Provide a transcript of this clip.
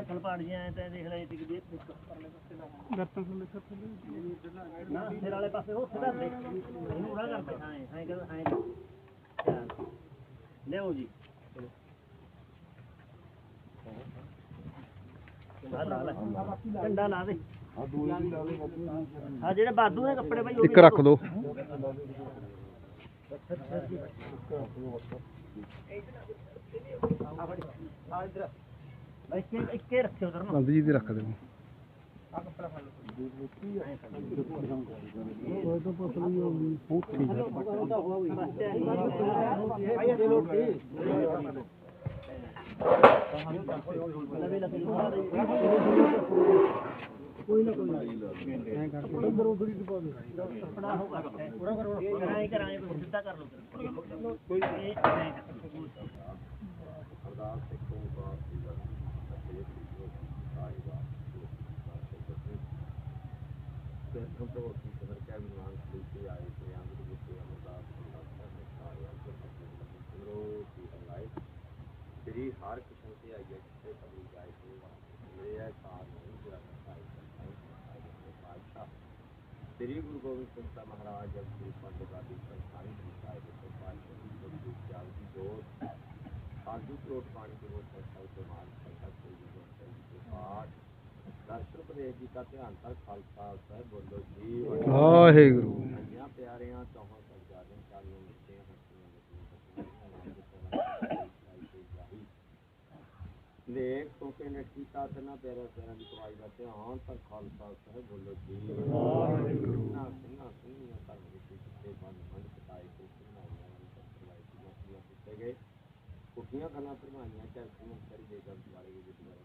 ਤਾਂ ਦੇਖ ਲੈ ਟਿਕ ਦੀ ਪਰਲੇ ਪਾਸੇ ਨਾ ਗਰਤਨ ਥੱਲੇ ਸਰ ਥੱਲੇ। ਨਾ ਫਿਰ ਵਾਲੇ ਪਾਸੇ ਉਹ ਸਿੱਧਾ ਦੇ ਇਹਨੂੰ ਨਾ ਕਰਦੇ ਹਾਂ ਹਾਂ ਕਰ ਹਾਂ ਕਰ। ਲਿਓ ਜੀ। ਲਾ ਲਾ ਲੈ। ਡੰਡਾ ਲਾ ਦੇ। ਆ ਜਿਹੜੇ ਬਾਦੂ ਦੇ ਕੱਪੜੇ ਭਾਈ ਇੱਕ ਰੱਖ ਦੋ। ਆ। ਫੜੀ। ਆ ਇਧਰ ਇੱਕੇ ਇੱਕੇ ਰੱਖਿਓ ਉਧਰ ਨੂੰ। ਕੰਦ ਜੀ ਦੀ ਰੱਖ ਦਿਓ। ਆ ਕੱਪੜਾ ਫੜ ਲਓ। ਉਹ ਤਾਂ ਪਤਲੀ ਹੋ ਗਈ ਉਹ ਠੀਕ ਹੈ ਕੋਈ ਨਾ ਕੋਈ ਐਂ ਕਰਕੇ ਉਧਰ ਉਧਰ ਹੀ ਪਾ ਦੇ ਕਰਾਏ ਕਰਾਏ ਸਿੱਧਾ ਕਰ ਲਓ ਕੋਈ ਇਹ ਐਂ ਕਰ। ਸ੍ਰੀ ਹਰ ਕਿਸ਼ਨ ਤੇ ਆਈਏ ਜਿੱਥੇ ਕਬੀ ہر قسم سے آئی ہے جس سے کبھی جائے تو میرے کار نہیں جا بادشاہ شری گرو گوبند سنگھ کا مہاراج جب گرو پنڈ گاندھی سنسانی کی شاید تو بادشاہ کی جوت آرزو کروڑ پانی کی وہ سنسا استعمال ਦਰਸ਼ਨ ਪ੍ਰਦੇਸ਼ ਜੀ ਦਾ ਧਿਆਨ ਤਰ ਖਾਲਸਾ ਸਾਹਿਬ ਬੋਲੋ ਜੀ ਵਾਹਿਗੁਰੂ। ਅੰਨਿਆ ਪਿਆਰਿਆਂ ਚੌਹਾਂ ਸਰਜਾਰਿਆਂ ਚਾਲੀਆਂ ਮਿੱਟੀਆਂ ਹੱਥੀਆਂ ਮਿੱਟੀਆਂ ਲੇਖ ਤੋਂ ਕੇ ਨੇ ਕੀਤਾ ਤੇ ਨਾ ਪਿਆਰਾ ਪਿਆਰਾਂ ਦੀ ਕਮਾਈ ਦਾ ਧਿਆਨ ਪਰ ਖਾਲਸਾ ਸਾਹਿਬ ਬੋਲੋ ਜੀ। ਨਾ ਸਿੰਘਾਂ ਸਿੰਘੀਆਂ ਕਰ ਵਿੱਚ ਕਿਤੇ ਬੰਦ ਬੰਦ ਕਟਾਏ ਤੇ ਸਿੰਘਾਂ ਨੂੰ ਕਰਵਾਏ ਸੀ ਮਸੀਆਂ ਕੀਤੇ ਗਏ। ਕੁੱਟੀਆਂ ਖਾਣਾ ਭਰਵਾਈਆਂ ਚਰਖੀਆਂ ਕਰੀ ਦੇ ਗੰਦ ਵਾਲੇ ਦੇ ਦੁਆਰਾ